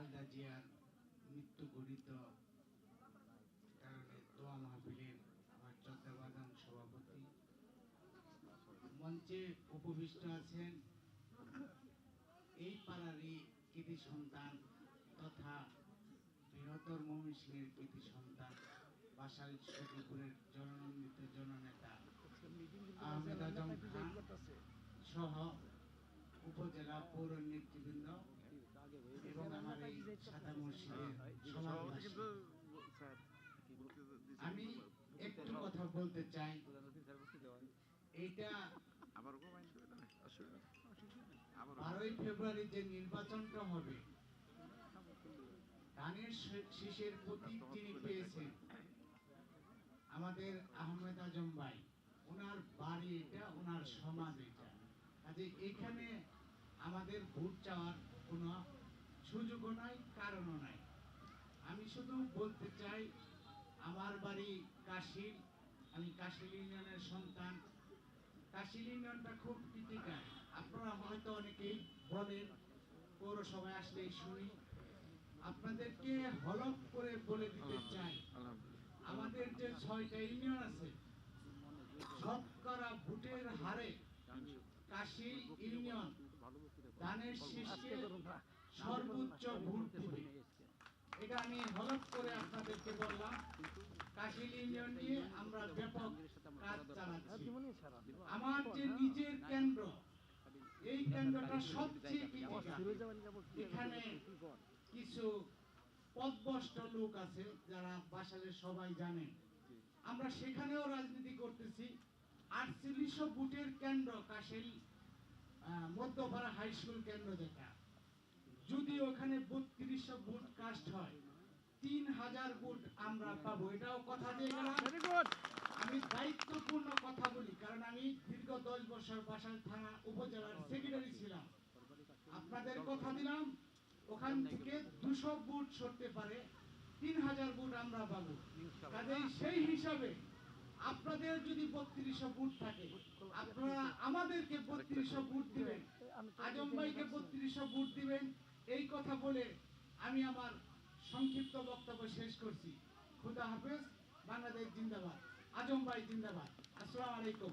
খালেদা জিয়ার মৃত্যু ঘটিত কারণে দোয়া মাহফিলের আমার চট্টগ্রাম সভাপতি মঞ্চে উপবিষ্ট আছেন। এই পাড়ারই কৃতি সন্তান তথা বৃহত্তর ময়মনসিংহের কৃতি সন্তান বাসাল সখীপুরের জননন্দিত জননেতা আহমেদ আজম খান সহ উপজেলা পৌর নেতৃবৃন্দ আমি একটু কথা বলতে চাই। বারোই ফেব্রুয়ারি যে নির্বাচনটা হবে, ধানের শীষের প্রতীক যিনি পেয়েছেন। আমাদের আহমেদ আজম ভাই, ওনার বাড়ি এটা, ওনার সমাজ এটা। কাজে এখানে আমাদের ভোট চাওয়ার কোনো সুযোগও নাই কারণও নাই। আমি শুধু বলতে চাই আমার বাড়ি কাশিল আমি কাশিল ইউনিয়নের সন্তান। কাশিল ইউনিয়নটা খুব ক্রিটিক্যাল আপনারা হয়তো অনেকেই বলেন পৌরসভায় আসলেই শুনি। আপনাদেরকে হলক করে বলে দিতে চাই আমাদের যে ছয়টা ইউনিয়ন আছে শতকরা ভোটের হারে কাশি ইউনিয়ন ধানের শীষকে আমরা যে নিজের কেন্দ্র, এই কেন্দ্রটা সবচেয়ে কিছু পদভষ্ট লোক আছে, যারা বাসালে সবাই জানেন আমরা সেখানেও রাজনীতি করতেছি। আটচল্লিশশো বুটের কেন্দ্র কাশেল মধ্যপাড়া হাই স্কুল কেন্দ্র যেটা। যদি ওখানে বত্রিশশো বুট কাস্ট হয় তিন হাজার বুট আমরা পাবো। এটাও কথা দিয়ে গেলাম আমি দায়িত্বপূর্ণ কথা বলি কারণ আমি দীর্ঘ দশ বছর বাসাল থানা উপজেলার সেক্রেটারি ছিলাম। আপনাদের কথা দিলাম ওখান থেকে দুশো বুট সরতে পারে তিন হাজার বুট আমরা পাবো। কাজেই সেই হিসাবে আপনাদের যদি বত্রিশশো বুট থাকে আপনারা আমাদেরকে বত্রিশশো বুট দিবেন আজম ভাইকে বত্রিশশো বুট দিবেন এই কথা বলে আমি আমার সংক্ষিপ্ত বক্তব্য শেষ করছি। খুদা হাফেজ, বাংলাদেশ জিন্দাবাদ, আজম ভাই জিন্দাবাদ। আসসালাম আলাইকুম।